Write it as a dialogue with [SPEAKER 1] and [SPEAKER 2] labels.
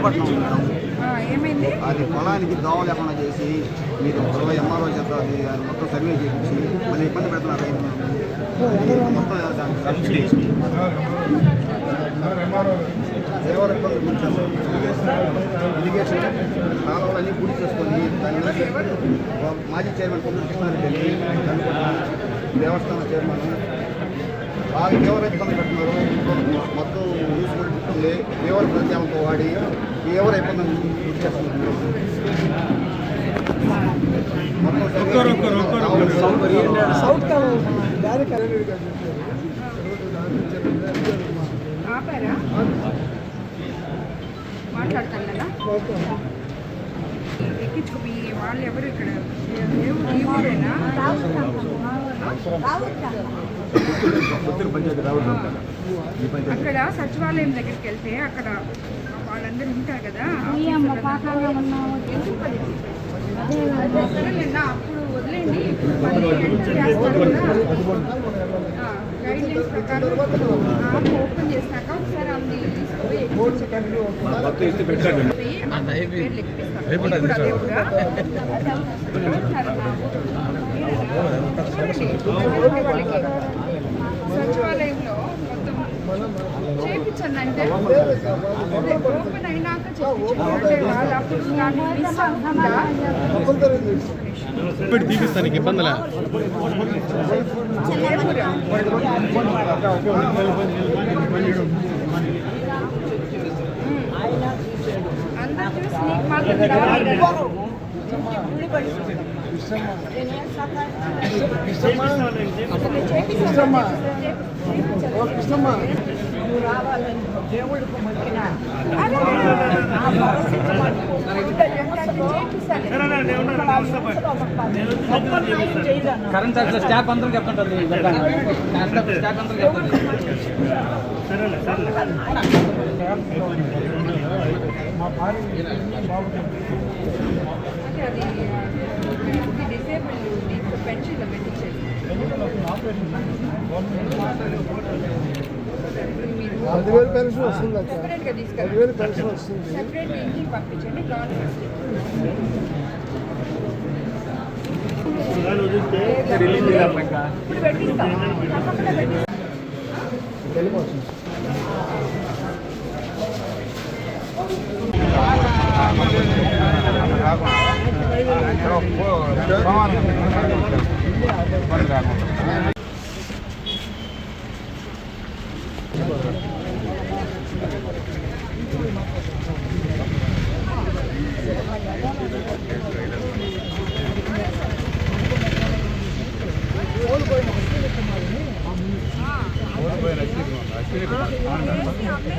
[SPEAKER 1] దుర్గపట్నం madam. అది పొలానికి దోవ లేకుండా చేసి మీరు ఇరవై ఎంఆర్ఓ చేత మొత్తం సర్వే చేయించి మళ్ళీ ఇబ్బంది పెడుతున్నారు మొత్తం సబ్సిడీ దేవర ఇబ్బంది కూర్చొని ఇరిగేషన్ కాలువలన్నీ పూర్తి చేసుకొని దాని మాజీ చైర్మన్ కొందరు కృష్ణారెడ్డి దేవస్థానం చైర్మన్ వాళ్ళు ఎవరు ఇబ్బంది పెడుతున్నారు? ఎవరు
[SPEAKER 2] మాట్లాడతాను ఎక్కించుకో మీ వాళ్ళు ఎవరు ఇక్కడ ఊరేనా అక్కడ సచివాలయం దగ్గరికి వెళ్తే అక్కడ ఉంటారు కదా? సరేలేండి, అప్పుడు వదిలేండి ఇప్పుడు మళ్ళీ ఎంటర్ చేస్తారు కదా. ఆ, గైడ్ లైన్స్ ప్రకారం యాప్ ఓపెన్ చేసినాక ఒకసారి అన్ని తీసుకుపోయి ఎక్కిపిస్తాను. అంటే ఓపెన్ అయినాక చేయించండి అంటే వాళ్ళు అప్పుడు నాకు మిస్ అవ్వకుండా
[SPEAKER 3] ఇప్పుడు తీపిస్తానికి ఇబ్బందులా
[SPEAKER 2] అందరూ చూసి నీకు మాత్రం రావాలి.
[SPEAKER 4] కరెంట్ సార్ స్టాఫ్ అందరూ చెప్తుంటుంది స్టాఫ్ అందరూ చెప్తుంది
[SPEAKER 2] అంటే అది
[SPEAKER 5] పదివేలు పెన్షన్ వస్తుంది అక్క. పదివేలు పెన్షన్ వస్తుంది.
[SPEAKER 2] వెళ్ళిపోతుంది పని కాకుండా よしよし。